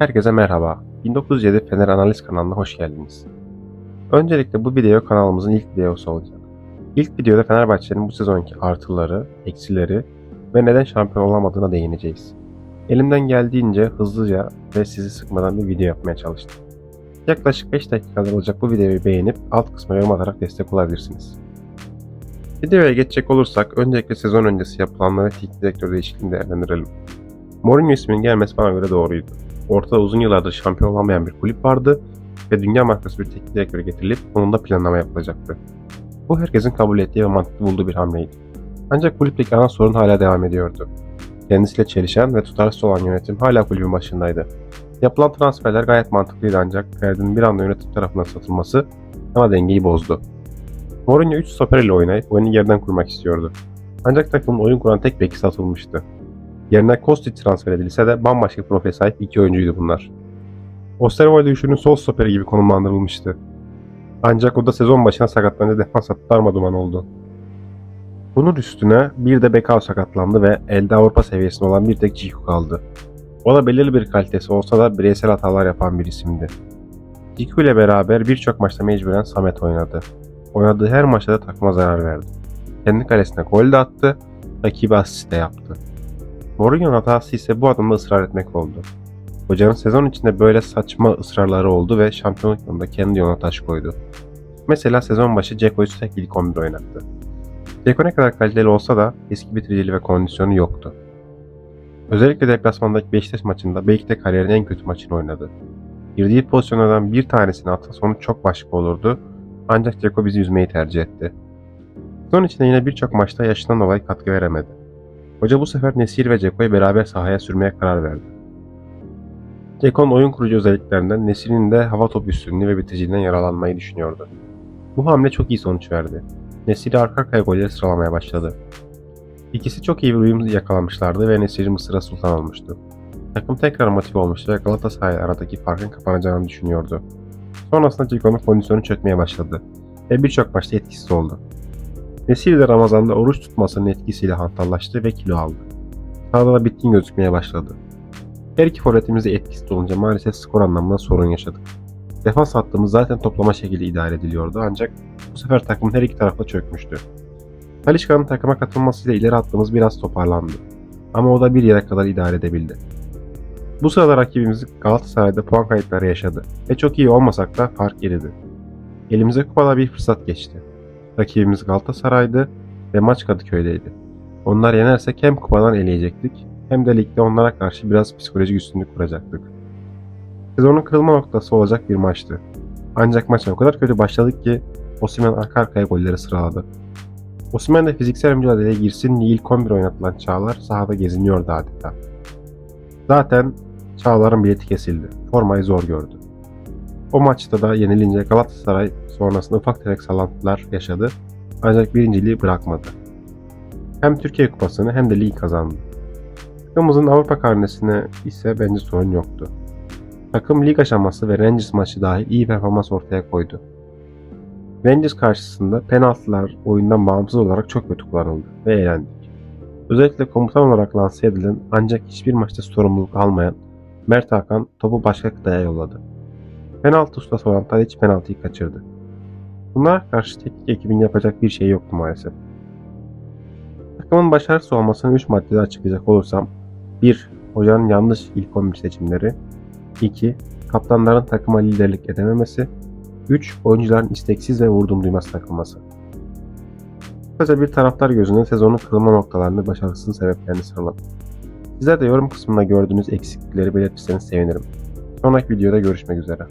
Herkese merhaba. 1907 Fener Analiz kanalına hoş geldiniz. Öncelikle bu video kanalımızın ilk videosu olacak. İlk videoda Fenerbahçe'nin bu sezonki artıları, eksileri ve neden şampiyon olamadığına değineceğiz. Elimden geldiğince hızlıca ve sizi sıkmadan bir video yapmaya çalıştım. Yaklaşık 5 dakikada olacak bu videoyu beğenip alt kısma yorum atarak destek olabilirsiniz. Videoya geçecek olursak öncelikle sezon öncesi yapılanları teknik direktör değişikliğini değerlendirelim. Mourinho isminin gelmesi bana göre doğruydu. Ortada uzun yıllardır şampiyon olamayan bir kulüp vardı ve dünya markası bir teknik direktör getirilip onun da planlama yapılacaktı. Bu herkesin kabul ettiği ve mantıklı bulduğu bir hamleydi. Ancak kulüpteki ana sorun hala devam ediyordu. Kendisiyle çelişen ve tutarsız olan yönetim hala kulübün başındaydı. Yapılan transferler gayet mantıklıydı ancak Ferdi'nin bir anda yönetim tarafından satılması ana dengeyi bozdu. Mourinho 3 stoper ile oynayıp oyunu yerden kurmak istiyordu. Ancak takımın oyun kuran tek beki satılmıştı. Yerine Kostic transfer edilse de bambaşka profile sahip iki oyuncuydu bunlar. Osterwolde üçünün sol stoperi gibi konumlandırılmıştı. Ancak o da sezon başına sakatlanınca defans hattı darmaduman oldu. Bunun üstüne bir de Bekao sakatlandı ve elde Avrupa seviyesinde olan bir tek Ciku kaldı. O da belirli bir kalitesi olsa da bireysel hatalar yapan bir isimdi. Ciku ile beraber birçok maçta mecburen Samet oynadı. Oynadığı her maçta da takıma zarar verdi. Kendi kalesine gol de attı, rakibi asist de yaptı. Mourinho'nun hatası ise bu adımda ısrar etmek oldu. Hocanın sezon içinde böyle saçma ısrarları oldu ve şampiyonluk yolunda kendi yoluna taş koydu. Mesela sezon başı Ceko'yu tek ilk 11 oynattı. Ceko ne kadar kaliteli olsa da eski bitiriciliği ve kondisyonu yoktu. Özellikle deplasmandaki Beşiktaş maçında belki de kariyerinin en kötü maçını oynadı. Girdiği pozisyonlardan bir tanesini atsa sonuç çok başka olurdu ancak Ceko bizi üzmeyi tercih etti. Sezon içinde yine birçok maçta yaşından dolayı katkı veremedi. Hoca bu sefer Nesir ve Ceko'yu beraber sahaya sürmeye karar verdi. Ceko'nun oyun kurucu özelliklerinden Nesir'in de hava top üstünlüğü ve bitiriciliğinden yaralanmayı düşünüyordu. Bu hamle çok iyi sonuç verdi. Nesiri arka arkaya golleri sıralamaya başladı. İkisi çok iyi bir uyum yakalamışlardı ve Nesir Mısır'a sultan olmuştu. Takım tekrar motive olmuştu ve Galatasaray aradaki farkın kapanacağını düşünüyordu. Sonrasında Ceko'nun kondisyonu çökmeye başladı ve birçok maçta etkisiz oldu. Nesiri de Ramazan'da oruç tutmasının etkisiyle hantallaştı ve kilo aldı. Sahada da bitkin gözükmeye başladı. Her iki forvetimiz de etkisiz olunca maalesef skor anlamında sorun yaşadık. Defans hattımız zaten toplama şekilde idare ediliyordu ancak bu sefer takımın her iki tarafı çökmüştü. Talişka'nın takıma katılmasıyla ileri hattımız biraz toparlandı. Ama o da bir yere kadar idare edebildi. Bu sırada rakibimiz Galatasaray'da puan kayıpları yaşadı ve çok iyi olmasak da fark eridi. Elimize kupada bir fırsat geçti. Rakibimiz Galatasaray'dı ve maç Kadıköy'deydi. Onlar yenersek hem kupadan eleyecektik hem de ligde onlara karşı biraz psikolojik üstünlük kuracaktık. Sezonun kırılma noktası olacak bir maçtı. Ancak maça o kadar kötü başladık ki Osimhen arka arkaya golleri sıraladı. Osimhen de fiziksel mücadeleye girsin diye ilk 11 oynatılan Çağlar sahada geziniyordu adeta. Zaten Çağlar'ın bileti kesildi. Formayı zor gördü. O maçta da yenilince Galatasaray sonrasında ufak tefek sallantılar yaşadı ancak birinciliği bırakmadı. Hem Türkiye Kupası'nı hem de lig kazandı. Takımımızın Avrupa karnesine ise bence sorun yoktu. Takım lig aşaması ve Rangers maçı dahil iyi performans ortaya koydu. Rangers karşısında penaltılar oyundan bağımsız olarak çok kötü kullanıldı ve eğlendik. Özellikle komutan olarak lanse edilen ancak hiçbir maçta sorumluluk almayan Mert Hakan topu başka kıtaya yolladı. Penaltı ustası olan Tadic penaltıyı kaçırdı. Bunlara karşı teknik ekibin yapacak bir şey yoktu maalesef. Takımın başarısız olmasını 3 maddede açıklayacak olursam 1. Hocanın yanlış ilk 11 seçimleri 2. Kaptanların takıma liderlik edememesi 3. Oyuncuların isteksiz ve vurdum duymaz takılması. Kısaca bir taraftar gözünde sezonun kırılma noktalarını başarısız sebeplerini sıraladım. Sizler de yorum kısmında gördüğünüz eksiklikleri belirtirseniz sevinirim. Sonraki videoda görüşmek üzere.